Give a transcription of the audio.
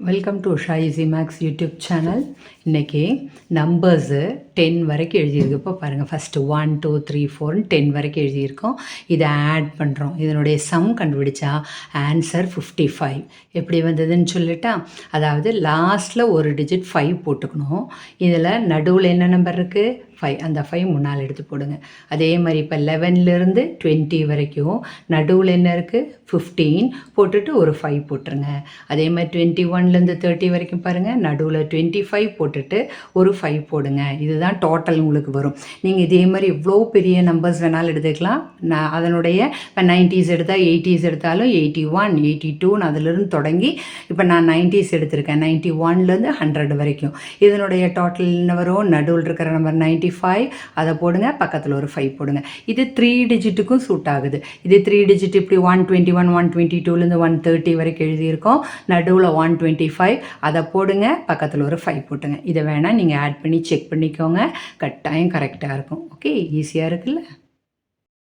Welcome to Usha easy maths YouTube channel இன்றைக்கி numbers ten வரைக்கும் எழுதியிருக்கு இப்போ பாருங்கள் ஃபஸ்ட்டு ஒன் டூ த்ரீ ஃபோர்னு டென் வரைக்கும் எழுதியிருக்கோம். இதை ஆட் பண்ணுறோம் இதனுடைய சம் கண்டுபிடிச்சா ஆன்சர் ஃபிஃப்டி ஃபைவ் எப்படி வந்ததுன்னு சொல்லிட்டா அதாவது லாஸ்ட்டில் ஒரு டிஜிட் ஃபைவ் போட்டுக்கணும். இதில் நடுவில் என்ன நம்பர் இருக்குது ஃபைவ் அந்த ஃபைவ் முன்னால் எடுத்து போடுங்க. அதே மாதிரி இப்போ லெவன்லேருந்து டுவெண்ட்டி வரைக்கும் நடுவில் என்ன இருக்குது ஃபிஃப்டீன் போட்டுட்டு ஒரு ஃபைவ் போட்டுருங்க. அதே மாதிரி டுவெண்ட்டி ஒன்லேருந்து தேர்ட்டி வரைக்கும் பாருங்கள் நடுவில் டுவெண்ட்டி ஃபைவ் போட்டுட்டு ஒரு ஃபைவ் போடுங்க. இதுதான் டோட்டல் உங்களுக்கு வரும். நீங்கள் இதே மாதிரி எவ்வளோ பெரிய நம்பர்ஸ் வேணாலும் எடுத்துக்கலாம். நான் அதனுடைய இப்போ நைன்டிஸ் எடுத்தால் எயிட்டிஸ் எடுத்தாலும் எயிட்டி ஒன் எயிட்டி டூன்னு அதிலிருந்து தொடங்கி இப்போ நான் நைன்டிஸ் எடுத்திருக்கேன். நைன்ட்டி ஒன்லேருந்து ஹண்ட்ரட் வரைக்கும். இதனுடைய டோட்டல் என்ன வரும்? நடுவில் இருக்கிற நம்பர் நைன்ட்டி ஃபைவ் அதை போடுங்க. பக்கத்தில் ஒரு ஃபைவ் போடுங்க. இது த்ரீ டிஜிட்டுக்கும் சூட் ஆகுது. இது த்ரீ டிஜிட் இப்படி one twenty one one twenty டூலேருந்து ஒன் தேர்ட்டி வரைக்கும் எழுதியிருக்கோம். நடுவில் ஒன் டுவெண்ட்டி ஃபைவ் அதை போடுங்க. பக்கத்தில் ஒரு ஃபைவ் போட்டுங்க. இதை வேணால் நீங்கள் ஆட் பண்ணி செக் பண்ணிக்கோங்க. கட்டாயம் கரெக்டாக இருக்கும். ஓகே ஈஸியாக இருக்குல்ல?